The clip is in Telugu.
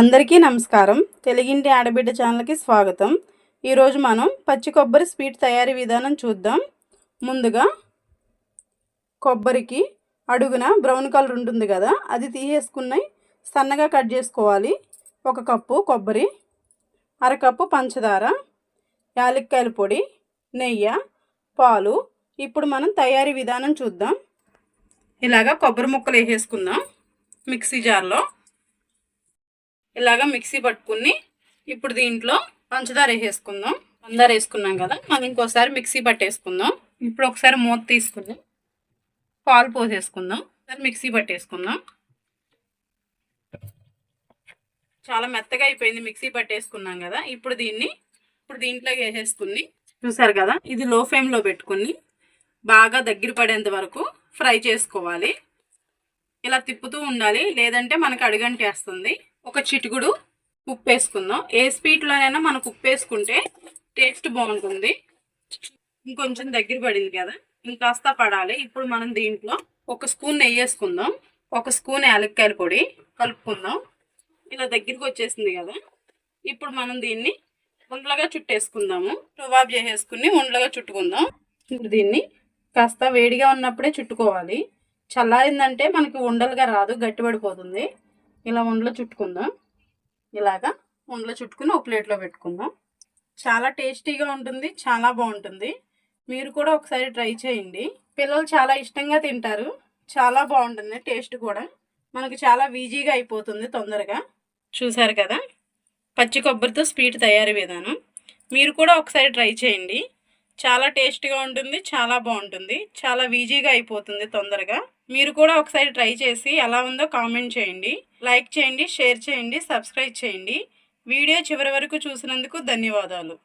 అందరికీ నమస్కారం. తెలుగింటి ఆడబిడ్డ ఛానల్కి స్వాగతం. ఈరోజు మనం పచ్చి కొబ్బరి స్వీట్ తయారీ విధానం చూద్దాం. ముందుగా కొబ్బరికి అడుగున బ్రౌన్ కలర్ ఉంటుంది కదా అది తీసేసుకున్నాయి. సన్నగా కట్ చేసుకోవాలి. ఒక కప్పు కొబ్బరి అరకప్పు పంచదార యాలక్కాయల పొడి నెయ్యి పాలు. ఇప్పుడు మనం తయారీ విధానం చూద్దాం. ఇలాగా కొబ్బరి ముక్కలు వేసేసుకుందాం మిక్సీ జార్లో. ఇలాగ మిక్సీ పట్టుకుని ఇప్పుడు దీంట్లో పంచదార వేసేసుకుందాం. పంచదార వేసుకున్నాం కదా మనం ఇంకోసారి మిక్సీ పట్టేసుకుందాం. ఇప్పుడు ఒకసారి మూత తీసుకుందాం పాలు పోసేసుకుందాం. ఒకసారి మిక్సీ పట్టేసుకుందాం. చాలా మెత్తగా అయిపోయింది మిక్సీ పట్టేసుకున్నాం కదా ఇప్పుడు దీన్ని ఇప్పుడు దీంట్లోకి వేసేసుకుని చూసారు కదా ఇది లో ఫ్లేమ్లో పెట్టుకుని బాగా దగ్గర పడేంత వరకు ఫ్రై చేసుకోవాలి. ఇలా తిప్పుతూ ఉండాలి లేదంటే మనకు అడుగంటేస్తుంది. ఒక చిటికుడు ఉప్పు వేసుకుందాం ఏ స్వీట్లోనైనా మనకు ఉప్పు వేసుకుంటే టేస్ట్ బాగుంటుంది. ఇంకొంచెం దగ్గర పడింది కదా ఇంకాస్త పడాలి. ఇప్పుడు మనం దీంట్లో ఒక స్పూన్ నెయ్యి వేసుకుందాం ఒక స్పూన్ యాలక్కాయల పొడి కలుపుకుందాం. ఇలా దగ్గరికి వచ్చేసింది కదా ఇప్పుడు మనం దీన్ని ఉండలుగా చుట్టేసుకుందాము. రుబాబ్ చేసేసుకుని ఉండలుగా చుట్టుకుందాం. ఇప్పుడు దీన్ని కాస్త వేడిగా ఉన్నప్పుడే చుట్టుకోవాలి. చల్లారిందంటే మనకి ఉండలుగా రాదు గట్టిపడిపోతుంది. ఇలా ఉండలో చుట్టుకుందాం. ఇలాగా ఉండలో చుట్టుకుని ఒక ప్లేట్లో పెట్టుకుందాం. చాలా టేస్టీగా ఉంటుంది చాలా బాగుంటుంది. మీరు కూడా ఒకసారి ట్రై చేయండి. పిల్లలు చాలా ఇష్టంగా తింటారు. చాలా బాగుంటుంది టేస్ట్ కూడా. మనకు చాలా ఈజీగా అయిపోతుంది తొందరగా. చూసారు కదా? పచ్చి కొబ్బరితో స్వీట్ తయారీ విధానం. మీరు కూడా ఒకసారి ట్రై చేయండి. చాలా టేస్ట్గా ఉంటుంది చాలా బాగుంటుంది చాలా ఈజీగా అయిపోతుంది తొందరగా. మీరు కూడా ఒకసారి ట్రై చేసి ఎలా ఉందో కామెంట్ చేయండి లైక్ చేయండి షేర్ చేయండి సబ్స్క్రైబ్ చేయండి. వీడియో చివరి వరకు చూసినందుకు ధన్యవాదాలు.